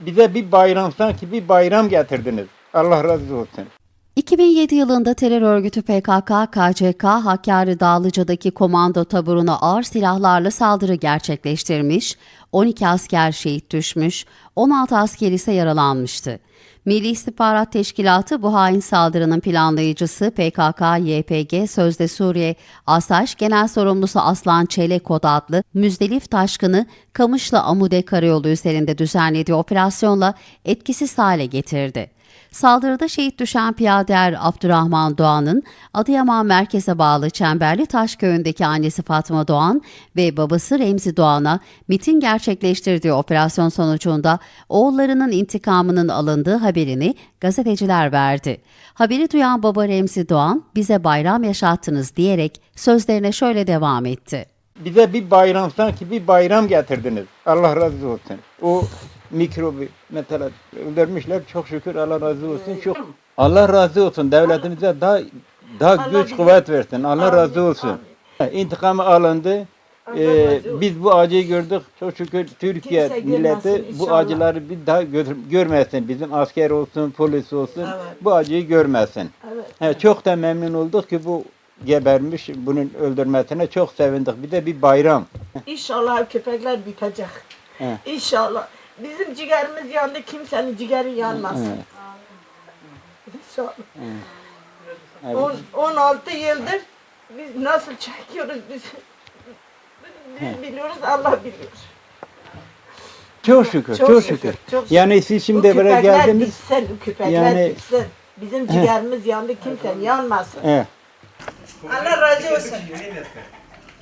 Bize bir bayram sanki bir bayram getirdiniz. Allah razı olsun. 2007 yılında terör örgütü PKK, KCK, Hakkari Dağlıca'daki komando taburuna ağır silahlarla saldırı gerçekleştirmiş, 12 asker şehit düşmüş, 16 asker ise yaralanmıştı. Milli İstihbarat Teşkilatı bu hain saldırının planlayıcısı PKK-YPG Sözde Suriye Asaş Genel Sorumlusu Aslan Çelekod adlı Müzdelif Taşkın'ı Kamışlı Amude Karayolu üzerinde düzenlediği operasyonla etkisiz hale getirdi. Saldırıda şehit düşen piyader Abdurrahman Doğan'ın Adıyaman merkeze bağlı Çemberli Taş köyündeki annesi Fatma Doğan ve babası Remzi Doğan'a mitin gerçekleştirdiği operasyon sonucunda oğullarının intikamının alındığı haberini gazeteciler verdi. Haberi duyan baba Remzi Doğan bize bayram yaşattınız diyerek sözlerine şöyle devam etti. Bize bir bayram sanki bir bayram getirdiniz. Allah razı olsun. O mikrobu mesela öldürmüşler çok şükür Allah razı olsun. Çok Allah razı olsun devletimize daha daha Allah güç bize- kuvvet versin. Allah Amin, razı olsun. İntikamı alındı. Allah Ee, razı olsun. biz bu acıyı gördük. Çok şükür Türkiye Kimse milleti görmesin bu inşallah. acıları bir daha gör- görmesin. Bizim asker olsun, polis olsun. Evet. Bu acıyı görmesin. Evet. He, çok da memnun olduk ki bu gebermiş, bunun öldürmesine çok sevindik. Bir de bir bayram. İnşallah köpekler bitecek. He. İnşallah. Bizim ciğerimiz yandı, kimsenin ciğeri yanmasın. Evet. İnşallah. Evet. On- 16 yıldır biz nasıl çekiyoruz biz. Biz biliyoruz, Allah biliyor. Çok şükür, çok, Çok şükür. şükür, çok şükür. Yani siz şimdi buraya geldiniz. bitsin, bu köpekler Yani- bitsin. Bizim ciğerimiz yandı, kimsenin yanmasın. He. Allah razı olsun.